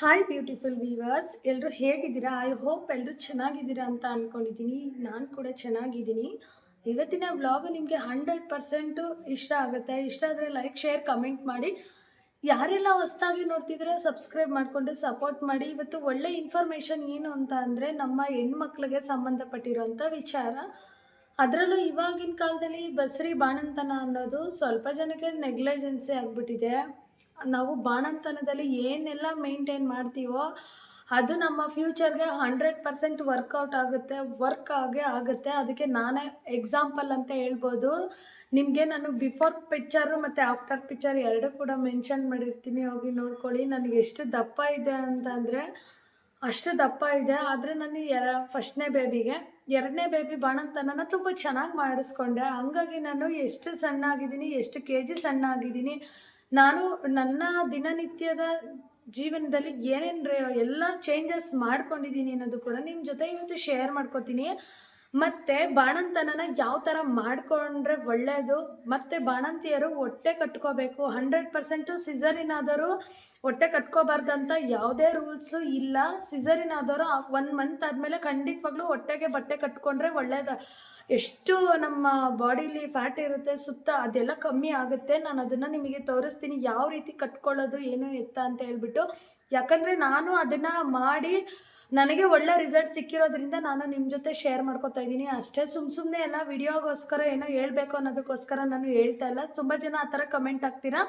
Hi beautiful viewers ಎಲ್ಲರೂ ಹೇಗಿದ್ದೀರಾ? I hope ಎಲ್ಲರೂ ಚೆನ್ನಾಗಿದ್ದೀರಾ ಅಂತ ಅಂದ್ಕೊಂಡಿದ್ದೀನಿ ನಾನು ಕೂಡ ಚೆನ್ನಾಗಿದ್ದೀನಿ. ಇವತ್ತಿನ ವ್ಲಾಗ್ ನಿಮಗೆ ಹಂಡ್ರೆಡ್ ಪರ್ಸೆಂಟು ಇಷ್ಟ ಆಗುತ್ತೆ. ಇಷ್ಟ ಆದರೆ ಲೈಕ್ ಶೇರ್ ಕಮೆಂಟ್ ಮಾಡಿ. ಯಾರೆಲ್ಲ ಹೊಸದಾಗಿ ನೋಡ್ತಿದ್ರೆ ಸಬ್ಸ್ಕ್ರೈಬ್ ಮಾಡಿಕೊಂಡು ಸಪೋರ್ಟ್ ಮಾಡಿ. ಇವತ್ತು ಒಳ್ಳೆ ಇನ್ಫಾರ್ಮೇಷನ್ ಏನು ಅಂತ ಅಂದರೆ, ನಮ್ಮ ಹೆಣ್ಮಕ್ಳಿಗೆ ಸಂಬಂಧಪಟ್ಟಿರೋಂಥ ವಿಚಾರ. ಅದರಲ್ಲೂ ಇವಾಗಿನ ಕಾಲದಲ್ಲಿ ಬಸರಿ ಬಾಣಂತನ ಅನ್ನೋದು ಸ್ವಲ್ಪ ಜನಕ್ಕೆ ನೆಗ್ಲೆಜೆನ್ಸಿ ಆಗಿಬಿಟ್ಟಿದೆ. ನಾವು ಬಾಣಂತನದಲ್ಲಿ ಏನೆಲ್ಲ ಮೇಂಟೈನ್ ಮಾಡ್ತೀವೋ ಅದು ನಮ್ಮ ಫ್ಯೂಚರ್ಗೆ ಹಂಡ್ರೆಡ್ ಪರ್ಸೆಂಟ್ ವರ್ಕೌಟ್ ಆಗುತ್ತೆ ವರ್ಕ್ ಆಗೇ ಆಗುತ್ತೆ. ಅದಕ್ಕೆ ನಾನೇ ಎಕ್ಸಾಂಪಲ್ ಅಂತ ಹೇಳ್ಬೋದು. ನಿಮಗೆ ನಾನು ಬಿಫೋರ್ ಪಿಕ್ಚರು ಮತ್ತು ಆಫ್ಟರ್ ಪಿಕ್ಚರ್ ಎರಡೂ ಕೂಡ ಮೆನ್ಷನ್ ಮಾಡಿರ್ತೀನಿ. ಹೋಗಿ ನೋಡ್ಕೊಳ್ಳಿ. ನನಗೆ ಎಷ್ಟು ದಪ್ಪ ಇದೆ ಅಂತ ಅಂದರೆ ಅಷ್ಟು ದಪ್ಪ ಇದೆ. ಆದರೆ ನಾನು ಎರ ಫಸ್ಟ್ನೇ ಬೇಬಿಗೆ ಎರಡನೇ ಬೇಬಿ ಬಾಣಂತನನ ತುಂಬ ಚೆನ್ನಾಗಿ ಮಾಡಿಸ್ಕೊಂಡೆ. ಹಂಗಾಗಿ ನಾನು ಎಷ್ಟು ಸಣ್ಣ ಆಗಿದ್ದೀನಿ ಎಷ್ಟು ಕೆ ಜಿ ಸಣ್ಣ ಆಗಿದ್ದೀನಿ ನಾನು ನನ್ನ ದಿನನಿತ್ಯದ ಜೀವನದಲ್ಲಿ ಏನೇನು ಎಲ್ಲ ಚೇಂಜಸ್ ಮಾಡ್ಕೊಂಡಿದ್ದೀನಿ ಅನ್ನೋದು ಕೂಡ ನಿಮ್ಮ ಜೊತೆ ಇವತ್ತು ಶೇರ್ ಮಾಡ್ಕೋತೀನಿ. ಮತ್ತೆ ಬಾಣಂತನನ ಯಾವ ಥರ ಮಾಡಿಕೊಂಡ್ರೆ ಒಳ್ಳೆಯದು ಮತ್ತೆ ಬಾಣಂತಿಯರು ಹೊಟ್ಟೆ ಕಟ್ಕೋಬೇಕು ಹಂಡ್ರೆಡ್ ಪರ್ಸೆಂಟು ಸಿಸರಿನ್ ಆದರೂ ಹೊಟ್ಟೆ ಕಟ್ಕೋಬಾರ್ದಂತ ಯಾವುದೇ ರೂಲ್ಸು ಇಲ್ಲ. ಸಿಸರಿನ್ ಆದರೂ ಒನ್ ಮಂತ್ ಆದಮೇಲೆ ಖಂಡಿತವಾಗ್ಲೂ ಹೊಟ್ಟೆಗೆ ಬಟ್ಟೆ ಕಟ್ಕೊಂಡ್ರೆ ಒಳ್ಳೇದು. ಎಷ್ಟು ನಮ್ಮ ಬಾಡಿಲಿ ಫ್ಯಾಟ್ ಇರುತ್ತೆ, ಸುತ್ತ ಅದೆಲ್ಲ ಕಮ್ಮಿ ಆಗುತ್ತೆ. ನಾನು ಅದನ್ನು ನಿಮಗೆ ತೋರಿಸ್ತೀನಿ, ಯಾವ ರೀತಿ ಕಟ್ಕೊಳ್ಳೋದು, ಏನು ಎತ್ತ ಅಂತ ಹೇಳ್ಬಿಟ್ಟು. ಯಾಕಂದರೆ ನಾನು ಅದನ್ನು ಮಾಡಿ, ನನಗೆ ಒಳ್ಳೆ ರಿಸಲ್ಟ್ ಸಿಕ್ಕಿರೋದ್ರಿಂದ ನಾನು ನಿಮ್ಮ ಜೊತೆ ಶೇರ್ ಮಾಡ್ಕೊತಾ ಇದ್ದೀನಿ. ಅಷ್ಟೇ ಸುಮ್ ಸುಮ್ಮನೆ ಎಲ್ಲ ವಿಡಿಯೋಗೋಸ್ಕರ ಏನೋ ಹೇಳಬೇಕು ಅನ್ನೋದಕ್ಕೋಸ್ಕರ ನಾನು ಹೇಳ್ತಾ ಇಲ್ಲ. ತುಂಬ ಜನ ಆ ಥರ ಕಮೆಂಟ್ ಆಗ್ತೀರಾ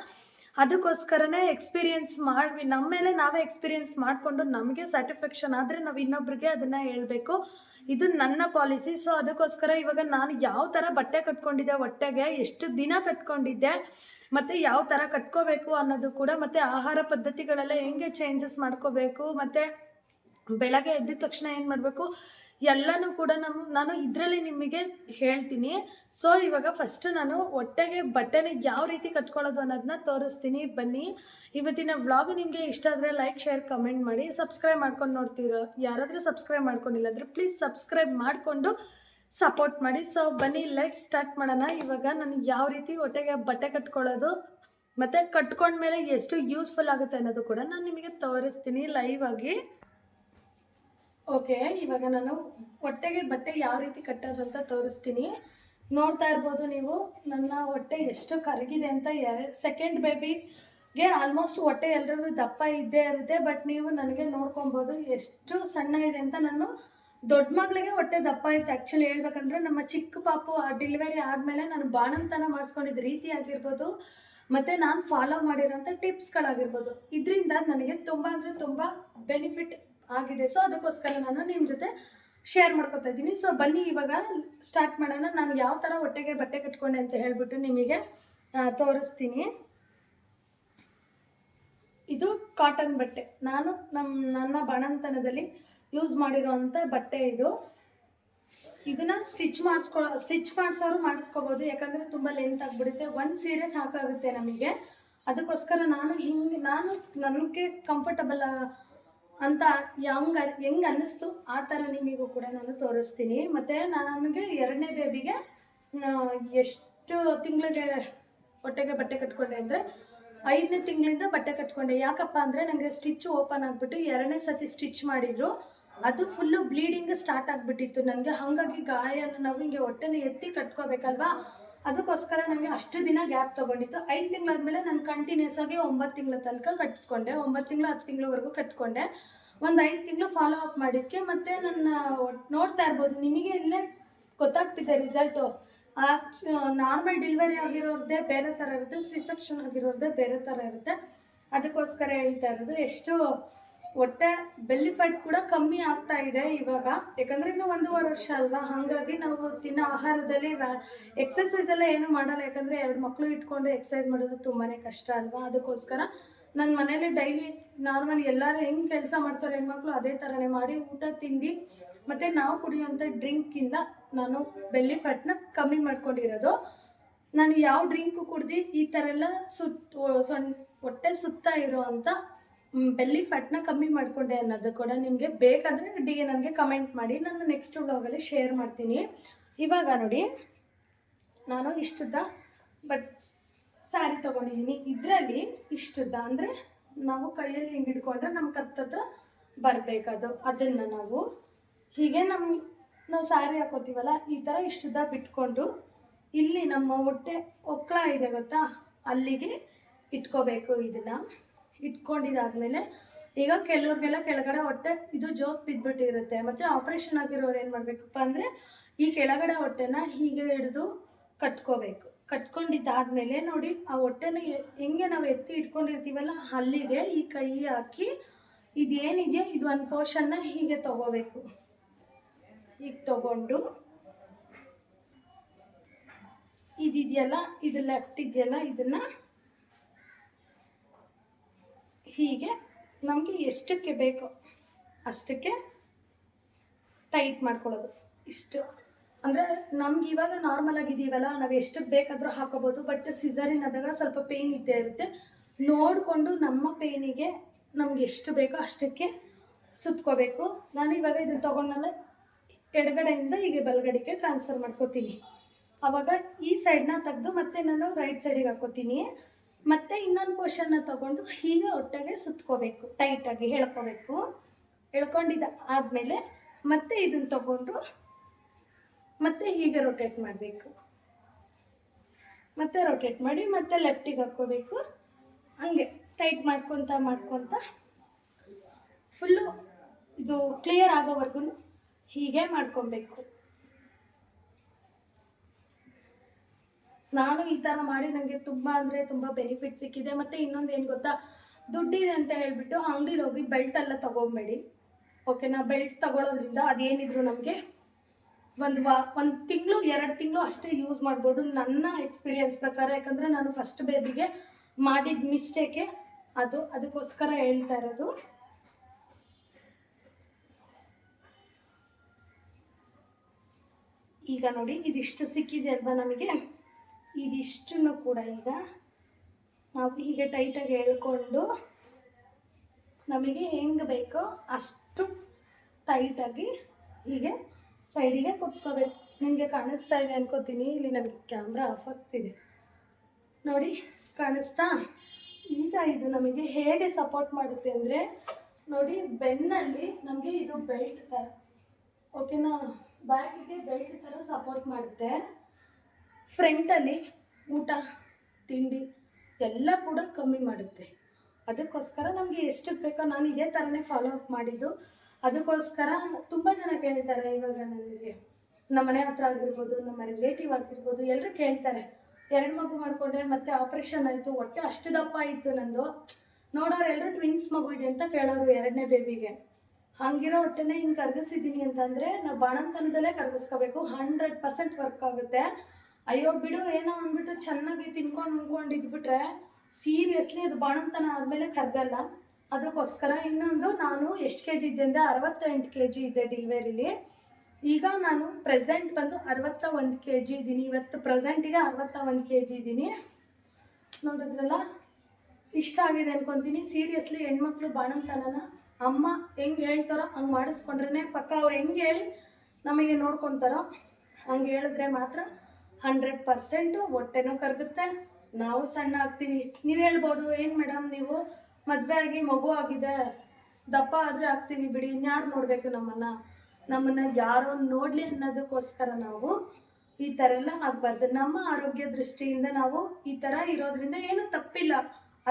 ಅದಕ್ಕೋಸ್ಕರನೇ ಎಕ್ಸ್ಪೀರಿಯನ್ಸ್ ಮಾಡಿ ನಮ್ಮ ಮೇಲೆ ನಾವೇ ಎಕ್ಸ್ಪೀರಿಯನ್ಸ್ ಮಾಡಿಕೊಂಡು ನಮಗೆ ಸ್ಯಾಟಿಸ್ಫ್ಯಾಕ್ಷನ್ ಆದರೆ ನಾವು ಇನ್ನೊಬ್ರಿಗೆ ಅದನ್ನು ಹೇಳಬೇಕು. ಇದು ನನ್ನ ಪಾಲಿಸಿ ಸೊ ಅದಕ್ಕೋಸ್ಕರ ಇವಾಗ ನಾನು ಯಾವ ಥರ ಬಟ್ಟೆ ಕಟ್ಕೊಂಡಿದ್ದೆ ಹೊಟ್ಟೆಗೆ ಎಷ್ಟು ದಿನ ಕಟ್ಕೊಂಡಿದ್ದೆ, ಮತ್ತು ಯಾವ ಥರ ಕಟ್ಕೋಬೇಕು ಅನ್ನೋದು ಕೂಡ, ಮತ್ತು ಆಹಾರ ಪದ್ಧತಿಗಳೆಲ್ಲ ಹೆಂಗೆ ಚೇಂಜಸ್ ಮಾಡ್ಕೋಬೇಕು, ಮತ್ತು ಬೆಳಗ್ಗೆ ಎದ್ದಿದ ತಕ್ಷಣ ಏನು ಮಾಡಬೇಕು ಎಲ್ಲನೂ ಕೂಡ ನಮ್ಮ ನಾನು ಇದರಲ್ಲಿ ನಿಮಗೆ ಹೇಳ್ತೀನಿ. ಸೊ ಇವಾಗ ಫಸ್ಟ್ ನಾನು ಹೊಟ್ಟೆಗೆ ಬಟ್ಟೆನ ಯಾವ ರೀತಿ ಕಟ್ಕೊಳ್ಳೋದು ಅನ್ನೋದನ್ನ ತೋರಿಸ್ತೀನಿ. ಬನ್ನಿ. ಇವತ್ತಿನ ವ್ಲಾಗ್ ನಿಮಗೆ ಇಷ್ಟ ಆದರೆ ಲೈಕ್ ಶೇರ್ ಕಮೆಂಟ್ ಮಾಡಿ. ಸಬ್ಸ್ಕ್ರೈಬ್ ಮಾಡ್ಕೊಂಡು ನೋಡ್ತೀರೋ? ಯಾರಾದರೂ ಸಬ್ಸ್ಕ್ರೈಬ್ ಮಾಡ್ಕೊಂಡಿಲ್ಲ ಅಂದರೆ ಪ್ಲೀಸ್ ಸಬ್ಸ್ಕ್ರೈಬ್ ಮಾಡಿಕೊಂಡು ಸಪೋರ್ಟ್ ಮಾಡಿ. ಸೊ ಬನ್ನಿ ಲೆಟ್ ಸ್ಟಾರ್ಟ್ ಮಾಡೋಣ. ಇವಾಗ ನಾನು ಯಾವ ರೀತಿ ಹೊಟ್ಟೆಗೆ ಬಟ್ಟೆ ಕಟ್ಕೊಳ್ಳೋದು, ಮತ್ತು ಕಟ್ಕೊಂಡ್ಮೇಲೆ ಎಷ್ಟು ಯೂಸ್ಫುಲ್ ಆಗುತ್ತೆ ಅನ್ನೋದು ಕೂಡ ನಾನು ನಿಮಗೆ ತೋರಿಸ್ತೀನಿ ಲೈವ್ ಆಗಿ. ಓಕೆ ಇವಾಗ ನಾನು ಹೊಟ್ಟೆಗೆ ಬಟ್ಟೆ ಯಾವ ರೀತಿ ಕಟ್ಟೋದು ಅಂತ ತೋರಿಸ್ತೀನಿ. ನೋಡ್ತಾ ಇರ್ಬೋದು ನೀವು, ನನ್ನ ಹೊಟ್ಟೆ ಎಷ್ಟು ಕರಗಿದೆ ಅಂತ ಸೆಕೆಂಡ್ ಬೇಬಿಗೆ ಆಲ್ಮೋಸ್ಟ್ ಹೊಟ್ಟೆ ಎಲ್ರಿಗೂ ದಪ್ಪ ಇದ್ದೇ ಇರುತ್ತೆ ಬಟ್ ನೀವು ನನಗೆ ನೋಡ್ಕೊಬೋದು ಎಷ್ಟು ಸಣ್ಣ ಇದೆ ಅಂತ ನಾನು ದೊಡ್ಡ ಮಗಳಿಗೆ ಹೊಟ್ಟೆ ದಪ್ಪ ಇತ್ತು ಆ್ಯಕ್ಚುಲಿ ಹೇಳ್ಬೇಕಂದ್ರೆ ನಮ್ಮ ಚಿಕ್ಕ ಪಾಪು ಆ ಡೆಲಿವರಿ ಆದಮೇಲೆ ನಾನು ಬಾಣಂತನ ಮಾಡಿಸ್ಕೊಂಡಿದ್ದ ರೀತಿ ಆಗಿರ್ಬೋದು ಮತ್ತು ನಾನು ಫಾಲೋ ಮಾಡಿರೋಂಥ ಟಿಪ್ಸ್ಗಳಾಗಿರ್ಬೋದು ಇದರಿಂದ ನನಗೆ ತುಂಬ ಅಂದರೆ ತುಂಬ ಬೆನಿಫಿಟ್ ಆಗಿದೆ. ಸೊ ಅದಕ್ಕೋಸ್ಕರ ನಾನು ನಿಮ್ಮ ಜೊತೆ ಶೇರ್ ಮಾಡ್ಕೊತಾ ಇದ್ದೀನಿ. ಸೊ ಬನ್ನಿ ಇವಾಗ ಸ್ಟಾರ್ಟ್ ಮಾಡೋಣ. ನಾನು ಯಾವ ಥರ ಹೊಟ್ಟೆಗೆ ಬಟ್ಟೆ ಕಟ್ಕೊಂಡೆ ಅಂತ ಹೇಳ್ಬಿಟ್ಟು ನಿಮಗೆ ತೋರಿಸ್ತೀನಿ. ಇದು ಕಾಟನ್ ಬಟ್ಟೆ. ನಾನು ನಮ್ಮ ನನ್ನ ಬಣಂತನದಲ್ಲಿ ಯೂಸ್ ಮಾಡಿರೋವಂಥ ಬಟ್ಟೆ ಇದು. ಇದನ್ನ ಸ್ಟಿಚ್ ಮಾಡಿಸ್ಕೊ ಸ್ಟಿಚ್ ಮಾಡಿಸೋರು ಮಾಡಿಸ್ಕೋಬೋದು. ಯಾಕಂದರೆ ತುಂಬ ಲೆಂತ್ ಆಗಿಬಿಡುತ್ತೆ. ಒಂದು ಸೀರೆ ಸಾಕಾಗುತ್ತೆ ನಮಗೆ. ಅದಕ್ಕೋಸ್ಕರ ನಾನು ಹಿಂಗೆ, ನಾನು ನನಗೆ ಕಂಫರ್ಟಬಲ್ ಅಂತ ಹೆಂಗ ಹೆಂಗ್ ಅನ್ನಿಸ್ತು, ಆ ಥರ ನಿಮಗೂ ಕೂಡ ನಾನು ತೋರಿಸ್ತೀನಿ. ಮತ್ತು ನನಗೆ ಎರಡನೇ ಬೇಬಿಗೆ ಎಷ್ಟು ತಿಂಗಳಿಗೆ ಹೊಟ್ಟೆಗೆ ಬಟ್ಟೆ ಕಟ್ಕೊಂಡೆ ಅಂದರೆ, ಐದನೇ ತಿಂಗಳಿಂದ ಬಟ್ಟೆ ಕಟ್ಕೊಂಡೆ. ಯಾಕಪ್ಪ ಅಂದರೆ ನನಗೆ ಸ್ಟಿಚ್ ಓಪನ್ ಆಗಿಬಿಟ್ಟು ಎರಡನೇ ಸತಿ ಸ್ಟಿಚ್ ಮಾಡಿದರು. ಅದು ಫುಲ್ಲು ಬ್ಲೀಡಿಂಗ್ ಸ್ಟಾರ್ಟ್ ಆಗಿಬಿಟ್ಟಿತ್ತು. ನನಗೆ ಹಾಗಾಗಿ ಗಾಯನ ನಾವು ಹಿಂಗೆ ಹೊಟ್ಟೆನ ಎತ್ತಿ ಕಟ್ಕೋಬೇಕಲ್ವಾ? ಅದಕ್ಕೋಸ್ಕರ ನನಗೆ ಅಷ್ಟು ದಿನ ಗ್ಯಾಪ್ ತೊಗೊಂಡಿತ್ತು. ಐದು ತಿಂಗಳಾದ್ಮೇಲೆ ನಾನು ಕಂಟಿನ್ಯೂಸ್ ಆಗಿ ಒಂಬತ್ತು ತಿಂಗಳ ತನಕ ಕಟ್ಟಿಸ್ಕೊಂಡೆ ಒಂಬತ್ತು ತಿಂಗಳು, ಹತ್ತು ತಿಂಗಳವರೆಗೂ ಕಟ್ಕೊಂಡೆ. ಒಂದು ಐದು ತಿಂಗಳು ಫಾಲೋ ಅಪ್ ಮಾಡಿದ್ದಕ್ಕೆ ಮತ್ತು ನನ್ನ ನೋಡ್ತಾ ಇರ್ಬೋದು. ನಿಮಗೆ ಇಲ್ಲೇ ಗೊತ್ತಾಗ್ತಿದೆ ರಿಸಲ್ಟು ನಾರ್ಮಲ್ ಡೆಲಿವರಿ ಆಗಿರೋದೇ ಬೇರೆ ಥರ ಇರುತ್ತೆ ಸಿ ಸೆಕ್ಷನ್ ಆಗಿರೋದೇ ಬೇರೆ ಥರ ಇರುತ್ತೆ. ಅದಕ್ಕೋಸ್ಕರ ಹೇಳ್ತಾ ಇರೋದು, ಎಷ್ಟು ಹೊಟ್ಟೆ ಬೆಲ್ಲಿ ಫ್ಯಾಟ್ ಕೂಡ ಕಮ್ಮಿ ಆಗ್ತಾ ಇದೆ ಇವಾಗ. ಯಾಕಂದ್ರೆ ಇನ್ನು ಒಂದೂವರೆ ವರ್ಷ ಅಲ್ವಾ? ಹಾಗಾಗಿ ನಾವು ತಿನ್ನೋ ಆಹಾರದಲ್ಲಿ ಎಕ್ಸಸೈಸ್ ಎಲ್ಲ ಏನು ಮಾಡಲ್ಲ. ಯಾಕಂದ್ರೆ ಎರಡು ಮಕ್ಕಳು ಇಟ್ಕೊಂಡು ಎಕ್ಸಸೈಸ್ ಮಾಡೋದು ತುಂಬಾನೇ ಕಷ್ಟ ಅಲ್ವಾ? ಅದಕ್ಕೋಸ್ಕರ ನನ್ನ ಮನೇಲಿ ಡೈಲಿ ನಾರ್ಮಲ್ ಎಲ್ಲರೂ ಹೆಂಗೆ ಕೆಲಸ ಮಾಡ್ತಾರೆ ಹೆಣ್ಮಕ್ಳು ಅದೇ ಥರನೇ ಮಾಡಿ ಊಟ, ತಿಂಡಿ ಮತ್ತು ನಾವು ಕುಡಿಯುವಂಥ ಡ್ರಿಂಕಿಂದ ನಾನು ಬೆಲ್ಲಿ ಫ್ಯಾಟ್ನ ಕಮ್ಮಿ ಮಾಡ್ಕೊಂಡಿರೋದು. ನಾನು ಯಾವ ಡ್ರಿಂಕು ಕುಡ್ದು ಈ ಥರ ಎಲ್ಲ ಸುತ್ತ ಸೊನ್ ಹೊಟ್ಟೆ ಸುತ್ತ ಇರೋ ಅಂಥ ಬೆಲ್ಲಿ ಫ್ಯಾಟ್ನ ಕಮ್ಮಿ ಮಾಡಿಕೊಂಡೆ ಅನ್ನೋದು ಕೂಡ ನಿಮಗೆ ಬೇಕಾದರೆ ಡಿ ನನಗೆ ಕಮೆಂಟ್ ಮಾಡಿ. ನಾನು ನೆಕ್ಸ್ಟ್ ವ್ಲಾಗಲ್ಲಿ ಶೇರ್ ಮಾಡ್ತೀನಿ. ಇವಾಗ ನೋಡಿ, ನಾನು ಇಷ್ಟುದ್ದ ಬಟ್ ಸ್ಯಾರಿ ತೊಗೊಂಡಿದ್ದೀನಿ ಇದರಲ್ಲಿ ಇಷ್ಟುದ್ದ ಅಂದರೆ ನಾವು ಕೈಯಲ್ಲಿ ಹಿಂಗೆ ಹಿಡ್ಕೊಂಡ್ರೆ ನಮ್ಮ ಕತ್ತತ್ರ ಬರಬೇಕದು. ಅದನ್ನು ನಾವು ಹೀಗೆ ನಮ್ಮ ನಾವು ಸ್ಯಾರಿ ಹಾಕೋತೀವಲ್ಲ, ಈ ಥರ ಇಷ್ಟುದ್ದ ಬಿಟ್ಕೊಂಡು ಇಲ್ಲಿ ನಮ್ಮ ಹೊಟ್ಟೆ ಒಕ್ಕಳ ಇದೆ ಗೊತ್ತಾ? ಅಲ್ಲಿಗೆ ಇಟ್ಕೋಬೇಕು ಇದನ್ನ. ಇಟ್ಕೊಂಡಿದ್ದಾದ್ಮೇಲೆ ಈಗ ಕೆಲವ್ರಿಗೆಲ್ಲ ಕೆಳಗಡೆ ಹೊಟ್ಟೆ ಇದು ಜೋಕ್ ಬಿದ್ದುಬಿಟ್ಟಿರುತ್ತೆ ಮತ್ತು ಆಪ್ರೇಷನ್ ಆಗಿರೋರು ಏನು ಮಾಡಬೇಕಪ್ಪ ಅಂದರೆ ಈ ಕೆಳಗಡೆ ಹೊಟ್ಟೆನ ಹೀಗೆ ಹಿಡಿದು ಕಟ್ಕೋಬೇಕು. ಕಟ್ಕೊಂಡಿದ್ದಾದ್ಮೇಲೆ ನೋಡಿ ಆ ಹೊಟ್ಟೆನ ಹೆಂಗೆ ನಾವು ಎತ್ತಿ ಇಟ್ಕೊಂಡಿರ್ತೀವಲ್ಲ ಅಲ್ಲಿಗೆ ಈ ಕೈ ಹಾಕಿ ಇದೇನಿದೆಯೋ ಇದು ಒಂದು ಪೋರ್ಷನ್ನ ಹೀಗೆ ತಗೋಬೇಕು. ಈಗ ತಗೊಂಡು ಇದಿದೆಯಲ್ಲ, ಇದು ಲೆಫ್ಟ್ ಇದೆಯಲ್ಲ, ಇದನ್ನ ಹೀಗೆ ನಮಗೆ ಎಷ್ಟಕ್ಕೆ ಬೇಕೋ ಅಷ್ಟಕ್ಕೆ ಟೈಟ್ ಮಾಡ್ಕೊಳ್ಳೋದು. ಇಷ್ಟು. ಅಂದರೆ ನಮ್ಗೆ ಇವಾಗ ನಾರ್ಮಲ್ ಆಗಿದ್ದೀವಲ್ಲ ನಾವು ಎಷ್ಟಕ್ಕೆ ಬೇಕಾದರೂ ಹಾಕೋಬೋದು ಬಟ್ ಸಿಸರಿನ್ ಆದಾಗ ಸ್ವಲ್ಪ ಪೇಯ್ನ್ ಇದ್ದೇ ಇರುತ್ತೆ. ನೋಡಿಕೊಂಡು ನಮ್ಮ ಪೇಯ್ನಿಗೆ ನಮ್ಗೆ ಎಷ್ಟು ಬೇಕೋ ಅಷ್ಟಕ್ಕೆ ಸುತ್ಕೋಬೇಕು. ನಾನು ಇವಾಗ ಇದನ್ನು ತೊಗೊಂಡಲ್ಲ ಎಡಗಡೆಯಿಂದ ಹೀಗೆ ಬಲಗಡೆಗೆ ಟ್ರಾನ್ಸ್ಫರ್ ಮಾಡ್ಕೋತೀನಿ. ಅವಾಗ ಈ ಸೈಡ್ನ ತೆಗೆದು ಮತ್ತೆ ನಾನು ರೈಟ್ ಸೈಡಿಗೆ ಹಾಕೋತೀನಿ. ಮತ್ತೆ ಇನ್ನೊಂದು ಪೋರ್ಷನ್ನ ತಗೊಂಡು ಹೀಗೆ ಒಟ್ಟಾಗೆ ಸುತ್ಕೋಬೇಕು ಟೈಟಾಗಿ ಹೇಳ್ಕೋಬೇಕು. ಹೇಳ್ಕೊಂಡಿದ್ದ ಆದಮೇಲೆ ಮತ್ತೆ ಇದನ್ನು ತಗೊಂಡು ಮತ್ತೆ ಹೀಗೆ ರೊಟೇಟ್ ಮಾಡಬೇಕು. ಮತ್ತೆ ರೊಟೇಟ್ ಮಾಡಿ ಮತ್ತೆ ಲೆಫ್ಟಿಗೆ ಹಾಕ್ಕೋಬೇಕು. ಹಂಗೆ ಟೈಟ್ ಮಾಡ್ಕೊತ ಮಾಡ್ಕೊತ ಫುಲ್ಲು ಇದು ಕ್ಲಿಯರ್ ಆಗೋವರೆಗೂ ಹೀಗೆ ಮಾಡ್ಕೊಬೇಕು. ನಾನು ಈ ಥರ ಮಾಡಿ ನನಗೆ ತುಂಬ ಅಂದರೆ ತುಂಬ ಬೆನಿಫಿಟ್ ಸಿಕ್ಕಿದೆ. ಮತ್ತು ಇನ್ನೊಂದು ಏನು ಗೊತ್ತಾ? ದುಡ್ಡಿದೆ ಅಂತ ಹೇಳ್ಬಿಟ್ಟು ಅಂಗಡಿಲಿ ಹೋಗಿ ಬೆಲ್ಟ್ ಎಲ್ಲ ತೊಗೊಬೇಡಿ. ಓಕೆನಾ ಬೆಲ್ಟ್ ತಗೊಳ್ಳೋದ್ರಿಂದ ಅದೇನಿದ್ರು ನಮಗೆ ಒಂದು ವಾ, ಒಂದು ತಿಂಗಳು, ಎರಡು ತಿಂಗಳು ಅಷ್ಟೇ ಯೂಸ್ ಮಾಡ್ಬೋದು ನನ್ನ ಎಕ್ಸ್ಪೀರಿಯನ್ಸ್ ಪ್ರಕಾರ. ಯಾಕಂದರೆ ನಾನು ಫಸ್ಟ್ ಬೇಬಿಗೆ ಮಾಡಿದ ಮಿಸ್ಟೇಕೆ ಅದು, ಅದಕ್ಕೋಸ್ಕರ ಹೇಳ್ತಾ ಇರೋದು. ಈಗ ನೋಡಿ, ಇದಿಷ್ಟು ಸಿಕ್ಕಿದೆ ಅಲ್ವಾ ನಮಗೆ? ಇದಿಷ್ಟನ್ನು ಕೂಡ ಈಗ ನಾವು ಹೀಗೆ ಟೈಟಾಗಿ ಎಳ್ಕೊಂಡು ನಮಗೆ ಹೆಂಗೆ ಬೇಕೋ ಅಷ್ಟು ಟೈಟಾಗಿ ಹೀಗೆ ಸೈಡಿಗೆ ಕೊಟ್ಕೋಬೇಕು. ನಿಮಗೆ ಕಾಣಿಸ್ತಾ ಇದೆ ಅನ್ಕೋತೀನಿ. ಇಲ್ಲಿ ನನಗೆ ಕ್ಯಾಮ್ರಾ ಆಫ್ ಆಗ್ತಿದೆ. ನೋಡಿ, ಕಾಣಿಸ್ತಾ? ಈಗ ಇದು ನಮಗೆ ಹೇಗೆ ಸಪೋರ್ಟ್ ಮಾಡುತ್ತೆ ಅಂದರೆ, ನೋಡಿ ಬೆನ್ನಲ್ಲಿ ನಮಗೆ ಇದು ಬೆಲ್ಟ್ ಥರ ಓಕೆನಾ ಬ್ಯಾಕಿಗೆ ಬೆಲ್ಟ್ ಥರ ಸಪೋರ್ಟ್ ಮಾಡುತ್ತೆ. ಫ್ರಂಟಲ್ಲಿ ಊಟ, ತಿಂಡಿ ಎಲ್ಲ ಕೂಡ ಕಮ್ಮಿ ಮಾಡುತ್ತೆ. ಅದಕ್ಕೋಸ್ಕರ ನಮಗೆ ಎಷ್ಟು ಬೇಕೋ ನಾನು ಇದೇ ಥರನೇ ಫಾಲೋ ಅಪ್ ಮಾಡಿದ್ದು. ಅದಕ್ಕೋಸ್ಕರ ತುಂಬ ಜನ ಕೇಳ್ತಾರೆ ಇವಾಗ ನನಗೆ. ನಮ್ಮ ಮನೆ ಹತ್ರ ಆಗಿರ್ಬೋದು, ನಮ್ಮ ರಿಲೇಟಿವ್ ಆಗಿರ್ಬೋದು ಎಲ್ಲರೂ ಕೇಳ್ತಾರೆ. ಎರಡು ಮಗು ಮಾಡ್ಕೊಂಡ್ರೆ ಮತ್ತೆ ಆಪ್ರೇಷನ್ ಆಯಿತು, ಹೊಟ್ಟೆ ಅಷ್ಟು ದಪ್ಪ ಆಯಿತು ನಂದು. ನೋಡೋರು ಎಲ್ಲರೂ ಟ್ವಿನ್ಸ್ ಮಗು ಇದೆ ಅಂತ ಕೇಳೋರು ಎರಡನೇ ಬೇಬಿಗೆ ಹಂಗಿರೋ ಹೊಟ್ಟೆನೇ ಹಿಂಗೆ ಕರ್ಗಿಸಿದ್ದೀನಿ ಅಂತಂದರೆ ನಾವು ಬಾಣಂತನದಲ್ಲೇ ಕರ್ಗಿಸ್ಕೋಬೇಕು ಹಂಡ್ರೆಡ್ ಪರ್ಸೆಂಟ್ ವರ್ಕ್ ಆಗುತ್ತೆ. ಅಯ್ಯೋ ಬಿಡು, ಏನೋ ಅಂದ್ಬಿಟ್ಟು ಚೆನ್ನಾಗಿ ತಿನ್ಕೊಂಡು ಉಣ್ಕೊಂಡು ಇದ್ಬಿಟ್ರೆ ಸೀರಿಯಸ್ಲಿ ಅದು ಬಾಣಂತನ ಆದಮೇಲೆ ಕರ್ಗಲ್ಲ ಅದಕ್ಕೋಸ್ಕರ ಇನ್ನೊಂದು ನಾನು ಎಷ್ಟು ಕೆ ಜಿ ಇದ್ದೆ ಅಂದರೆ ಅರವತ್ತೆಂಟು ಕೆ ಜಿ ಇದೆ ಡಿಲಿವರಿಲಿ ಈಗ ನಾನು ಪ್ರೆಸೆಂಟ್ ಬಂದು ಅರವತ್ತ ಒಂದು ಕೆ ಜಿ ಇದ್ದೀನಿ. ಇವತ್ತು ಪ್ರೆಸೆಂಟಿಗೆ ಅರವತ್ತ ಒಂದು ಕೆ ಜಿ ಇದ್ದೀನಿ. ನೋಡಿದ್ರಲ್ಲ? ಇಷ್ಟ ಆಗಿದೆ ಅನ್ಕೊತೀನಿ. ಸೀರಿಯಸ್ಲಿ ಹೆಣ್ಮಕ್ಳು ಬಾಣಂತನನ ಅಮ್ಮ ಹೆಂಗೆ ಹೇಳ್ತಾರೋ ಹಂಗೆ ಮಾಡಿಸ್ಕೊಂಡ್ರೆ ಪಕ್ಕ ಅವ್ರು ಹೆಂಗೆ ಹೇಳಿ ನಮಗೆ ನೋಡ್ಕೊತಾರೋ, ಹಂಗೆ ಹೇಳಿದ್ರೆ ಮಾತ್ರ ಹಂಡ್ರೆಡ್ ಪರ್ಸೆಂಟು ಹೊಟ್ಟೆನೂ ಕರಗುತ್ತೆ. ನಾವು ಸಣ್ಣ ಆಗ್ತೀವಿ. ನೀವು ಹೇಳ್ಬೋದು, ಏನು ಮೇಡಮ್ ನೀವು? ಮದುವೆ ಆಗಿ ಮಗು ಆಗಿದೆ. ದಪ್ಪ ಆದರೆ ಆಗ್ತೀವಿ ಬಿಡಿ. ಇನ್ಯಾರು ನೋಡಬೇಕು ನಮ್ಮನ್ನು? ನಮ್ಮನ್ನು ಯಾರೋ ನೋಡಲಿ ಅನ್ನೋದಕ್ಕೋಸ್ಕರ ನಾವು ಈ ಥರ ಎಲ್ಲ ಆಗಬಾರ್ದು. ನಮ್ಮ ಆರೋಗ್ಯ ದೃಷ್ಟಿಯಿಂದ ನಾವು ಈ ಥರ ಇರೋದ್ರಿಂದ ಏನು ತಪ್ಪಿಲ್ಲ.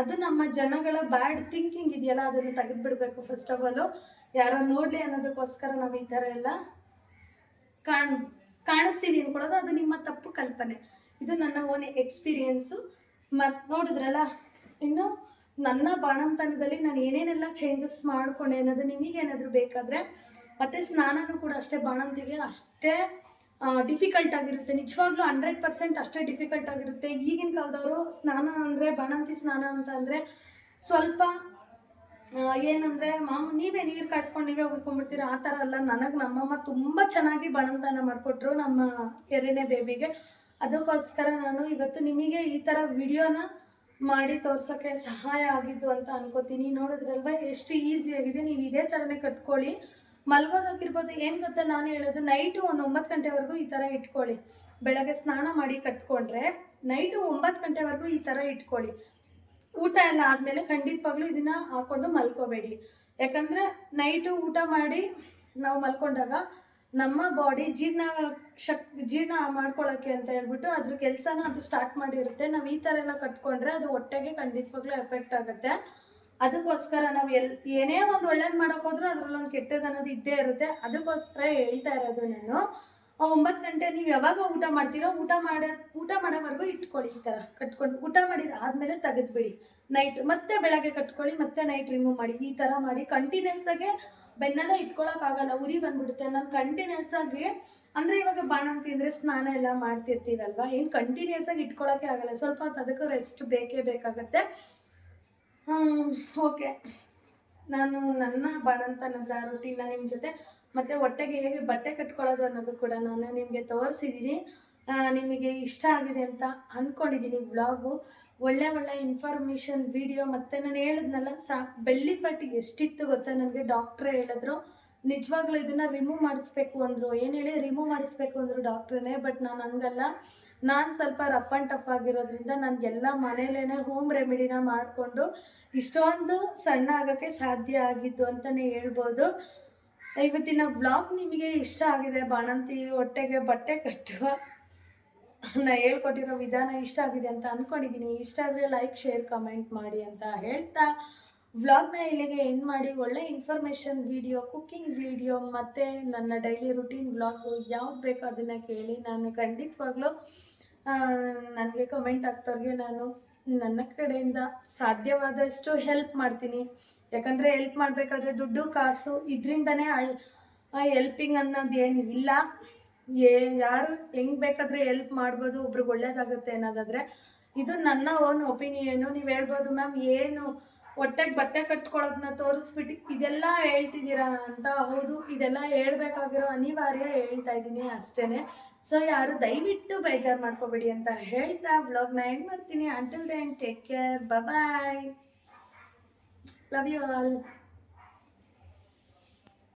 ಅದು ನಮ್ಮ ಜನಗಳ ಬ್ಯಾಡ್ ಥಿಂಕಿಂಗ್ ಇದೆಯಲ್ಲ, ಅದನ್ನು ತೆಗೆದುಬಿಡ್ಬೇಕು ಫಸ್ಟ್ ಆಫ್ ಆಲು ಯಾರೋ ನೋಡಲಿ ಅನ್ನೋದಕ್ಕೋಸ್ಕರ ನಾವು ಈ ಥರ ಎಲ್ಲ ಕಾಣ್ ಕಾಣಿಸ್ತೀವಿ ಅನ್ಕೊಳ್ಳೋದು, ಅದು ನಿಮ್ಮ ತಪ್ಪು ಕಲ್ಪನೆ. ಇದು ನನ್ನ ಓನ್ ಎಕ್ಸ್ಪೀರಿಯನ್ಸು ಮತ್ತು ನೋಡಿದ್ರಲ್ಲ, ಇನ್ನು ನನ್ನ ಬಾಣಂತನದಲ್ಲಿ ನಾನು ಏನೇನೆಲ್ಲ ಚೇಂಜಸ್ ಮಾಡ್ಕೊಂಡೆ ಅನ್ನೋದು ನಿಮಗೇನಾದರೂ ಬೇಕಾದರೆ, ಮತ್ತು ಸ್ನಾನನೂ ಕೂಡ ಅಷ್ಟೇ, ಬಾಣಂತಿಗೆ ಅಷ್ಟೇ ಡಿಫಿಕಲ್ಟ್ ಆಗಿರುತ್ತೆ. ನಿಜವಾಗ್ಲೂ ಹಂಡ್ರೆಡ್ ಪರ್ಸೆಂಟ್ ಅಷ್ಟೇ ಡಿಫಿಕಲ್ಟ್ ಆಗಿರುತ್ತೆ. ಈಗಿನ ಕಾಲದವರು ಸ್ನಾನ ಅಂದರೆ, ಬಾಣಂತಿ ಸ್ನಾನ ಅಂತ ಅಂದರೆ ಸ್ವಲ್ಪ ಏನಂದ್ರೆ ಮಾಮ, ನೀವೇ ನೀರು ಕಾಯಿಸ್ಕೊಂಡು ನೀವೇ ಉಳ್ಕೊಂಡ್ಬಿಡ್ತೀರಾ ಆ ಥರ ಅಲ್ಲ ನನಗೆ ನಮ್ಮಮ್ಮ ತುಂಬ ಚೆನ್ನಾಗಿ ಬಣಂತನ ಮಾಡಿಕೊಟ್ರು ನಮ್ಮ ಎರಡನೇ ಬೇಬಿಗೆ ಅದಕ್ಕೋಸ್ಕರ ನಾನು ಇವತ್ತು ನಿಮಗೆ ಈ ಥರ ವಿಡಿಯೋನ ಮಾಡಿ ತೋರ್ಸೋಕ್ಕೆ ಸಹಾಯ ಆಗಿದ್ದು ಅಂತ ಅನ್ಕೋತೀನಿ. ನೋಡಿದ್ರಲ್ವ, ಎಷ್ಟು ಈಸಿ ಆಗಿದೆ. ನೀವು ಇದೇ ಥರನೇ ಕಟ್ಕೊಳ್ಳಿ. ಮಲ್ಗೋದಕ್ಕಿರ್ಬೋದು, ಏನು ಗೊತ್ತಾ ನಾನು ಹೇಳೋದು ನೈಟು ಒಂದು ಒಂಬತ್ತು ಗಂಟೆವರೆಗೂ ಈ ಥರ ಇಟ್ಕೊಳ್ಳಿ. ಬೆಳಗ್ಗೆ ಸ್ನಾನ ಮಾಡಿ ಕಟ್ಕೊಂಡ್ರೆ ನೈಟು ಒಂಬತ್ತು ಗಂಟೆವರೆಗೂ ಈ ಥರ ಇಟ್ಕೊಳ್ಳಿ. ಊಟ ಎಲ್ಲ ಆದಮೇಲೆ ಖಂಡಿತವಾಗ್ಲೂ ಇದನ್ನ ಹಾಕೊಂಡು ಮಲ್ಕೋಬೇಡಿ. ಯಾಕಂದ್ರೆ ನೈಟು ಊಟ ಮಾಡಿ ನಾವು ಮಲ್ಕೊಂಡಾಗ ನಮ್ಮ ಬಾಡಿ ಜೀರ್ಣ ಶಕ್, ಜೀರ್ಣ ಮಾಡ್ಕೊಳ್ಳೋಕ್ಕೆ ಅಂತ ಹೇಳ್ಬಿಟ್ಟು ಅದ್ರ ಕೆಲಸನ ಅದು ಸ್ಟಾರ್ಟ್ ಮಾಡಿರುತ್ತೆ. ನಾವು ಈ ಥರ ಎಲ್ಲ ಕಟ್ಕೊಂಡ್ರೆ ಅದು ಹೊಟ್ಟೆಗೆ ಖಂಡಿತವಾಗ್ಲೂ ಎಫೆಕ್ಟ್ ಆಗುತ್ತೆ. ಅದಕ್ಕೋಸ್ಕರ ನಾವು ಎಲ್, ಏನೇ ಒಂದು ಒಳ್ಳೇದು ಮಾಡೋಕ್ಕೋದ್ರೂ ಅದ್ರಲ್ಲೊಂದು ಕೆಟ್ಟದ್ದು ಅನ್ನೋದು ಇದ್ದೇ ಇರುತ್ತೆ. ಅದಕ್ಕೋಸ್ಕರ ಹೇಳ್ತಾ ಇರೋದು ನಾನು. ಒಂಬತ್ತು ಗಂಟೆ ನೀವು ಯಾವಾಗ ಊಟ ಮಾಡ್ತೀರೋ ಊಟ ಮಾಡೋ, ಊಟ ಮಾಡೋವರೆಗೂ ಇಟ್ಕೊಳ್ಳಿ ಈ ಥರ ಕಟ್ಕೊಂಡು. ಊಟ ಮಾಡಿದ ಆದಮೇಲೆ ತೆಗೆದ್ಬಿಡಿ. ನೈಟ್ ಮತ್ತೆ ಬೆಳಗ್ಗೆ ಕಟ್ಕೊಳ್ಳಿ, ಮತ್ತೆ ನೈಟ್ ರಿಮೂವ್ ಮಾಡಿ. ಈ ಥರ ಮಾಡಿ ಕಂಟಿನ್ಯೂಸ್ ಆಗಿ ಬೆನ್ನೆಲ್ಲ ಇಟ್ಕೊಳಕ್ಕಾಗಲ್ಲ ಉರಿ ಬಂದ್ಬಿಡುತ್ತೆ. ನಾನು ಕಂಟಿನ್ಯೂಸ್ ಆಗಿ, ಅಂದರೆ ಇವಾಗ ಬಾಣಂತಿ ಅಂದರೆ ಸ್ನಾನ ಎಲ್ಲ ಮಾಡ್ತಿರ್ತೀವಲ್ವ ಏನು ಕಂಟಿನ್ಯೂಸ್ ಆಗಿ ಇಟ್ಕೊಳಕ್ಕೆ ಆಗಲ್ಲ. ಸ್ವಲ್ಪ ಹೊತ್ತು ಅದಕ್ಕೂ ರೆಸ್ಟ್ ಬೇಕೇ ಬೇಕಾಗುತ್ತೆ. ಓಕೆ ನಾನು ನನ್ನ ಬಾಣಂತನದ ರೊಟೀನ ನಿಮ್ಮ ಜೊತೆ ಮತ್ತು ಹೊಟ್ಟೆಗೆ ಹೇಗೆ ಬಟ್ಟೆ ಕಟ್ಕೊಳ್ಳೋದು ಅನ್ನೋದು ಕೂಡ ನಾನು ನಿಮಗೆ ತೋರಿಸಿದ್ದೀನಿ ನಿಮಗೆ ಇಷ್ಟ ಆಗಿದೆ ಅಂತ ಅಂದ್ಕೊಂಡಿದ್ದೀನಿ ವ್ಲಾಗು. ಒಳ್ಳೆ ಒಳ್ಳೆ ಇನ್ಫಾರ್ಮೇಷನ್ ವಿಡಿಯೋ ಮತ್ತು ನಾನು ಹೇಳಿದ್ನಲ್ಲ, ಸಾ, ಬೆಳ್ಳಿ ಫ್ಯಾಟ್ ಎಷ್ಟಿತ್ತು ಗೊತ್ತಾ ನನಗೆ? ಡಾಕ್ಟ್ರೇ ಹೇಳಿದ್ರು, ನಿಜವಾಗ್ಲೂ ಇದನ್ನು ರಿಮೂವ್ ಮಾಡಿಸ್ಬೇಕು ಅಂದರು. ಏನು ಹೇಳಿ ರಿಮೂವ್ ಮಾಡಿಸ್ಬೇಕು ಅಂದರು ಡಾಕ್ಟ್ರೇ ಬಟ್ ನಾನು ಹಂಗಲ್ಲ. ನಾನು ಸ್ವಲ್ಪ ರಫ್ ಆ್ಯಂಡ್ ಟಫ್ ಆಗಿರೋದ್ರಿಂದ ನಾನು ಎಲ್ಲ ಮನೇಲೇ ಹೋಮ್ ರೆಮಿಡಿನ ಮಾಡಿಕೊಂಡು, ಇಷ್ಟೊಂದು ಸಣ್ಣ ಆಗೋಕ್ಕೆ ಸಾಧ್ಯ ಆಗಿದ್ದು ಅಂತಲೇ ಹೇಳ್ಬೋದು. ಇವತ್ತಿನ ವ್ಲಾಗ್ ನಿಮಗೆ ಇಷ್ಟ ಆಗಿದೆ. ಬಾಣಂತಿ ಹೊಟ್ಟೆಗೆ ಬಟ್ಟೆ ಕಟ್ಟುವ ನಾ ಹೇಳ್ಕೊಟ್ಟಿರೋ ವಿಧಾನ ಇಷ್ಟ ಆಗಿದೆ ಅಂತ ಅಂದ್ಕೊಂಡಿದ್ದೀನಿ ಇಷ್ಟ ಆದರೆ ಲೈಕ್ ಶೇರ್ ಕಮೆಂಟ್ ಮಾಡಿ ಅಂತ ಹೇಳ್ತಾ ವ್ಲಾಗ್ನ ಇಲ್ಲಿಗೆ ಎಂಡ್ ಮಾಡಿ. ಒಳ್ಳೆ ಇನ್ಫಾರ್ಮೇಷನ್ ವಿಡಿಯೋ ಕುಕ್ಕಿಂಗ್ ವಿಡಿಯೋ ಮತ್ತು ನನ್ನ ಡೈಲಿ ರುಟೀನ್ ವ್ಲಾಗು ಯಾವ್ದು ಬೇಕೋ ಅದನ್ನು ಕೇಳಿ ನಾನು ಖಂಡಿತವಾಗ್ಲೂ ನನಗೆ ಕಮೆಂಟ್ ಆಗ್ತವ್ರಿಗೆ ನಾನು ನನ್ನ ಕಡೆಯಿಂದ ಸಾಧ್ಯವಾದಷ್ಟು ಹೆಲ್ಪ್ ಮಾಡ್ತೀನಿ. ಯಾಕಂದರೆ ಹೆಲ್ಪ್ ಮಾಡಬೇಕಾದ್ರೆ ದುಡ್ಡು, ಕಾಸು ಇದರಿಂದನೇ ಹೆಲ್ಪಿಂಗ್ ಅನ್ನೋದು ಏನು ಇಲ್ಲ. ಏ, ಯಾರು ಹೆಂಗೆ ಬೇಕಾದರೆ ಹೆಲ್ಪ್ ಮಾಡ್ಬೋದು, ಒಬ್ರಿಗೆ ಒಳ್ಳೇದಾಗುತ್ತೆ ಅನ್ನೋದಾದರೆ ಇದು ನನ್ನ ಓನ್ ಒಪಿನಿಯನು ನೀವು ಹೇಳ್ಬೋದು ಮ್ಯಾಮ್ ಏನು ಹೊಟ್ಟೆಗೆ ಬಟ್ಟೆ ಕಟ್ಕೊಳ್ಳೋದನ್ನ ತೋರಿಸ್ಬಿಟ್ಟು ಇದೆಲ್ಲ ಹೇಳ್ತಿದ್ದೀರಾ ಅಂತ ಹೌದು, ಇದೆಲ್ಲ ಹೇಳ್ಬೇಕಾಗಿರೋ ಅನಿವಾರ್ಯ ಹೇಳ್ತಾ ಇದ್ದೀನಿ ಅಷ್ಟೇ ಸೊ ಯಾರು ದಯವಿಟ್ಟು ಬೇಜಾರು ಮಾಡ್ಕೋಬೇಡಿ ಅಂತ ಹೇಳ್ತಾ ಬ್ಲಾಗ್ನ ಎಂಡ್ ಮಾಡ್ತೀನಿ. Until then take care bye love you all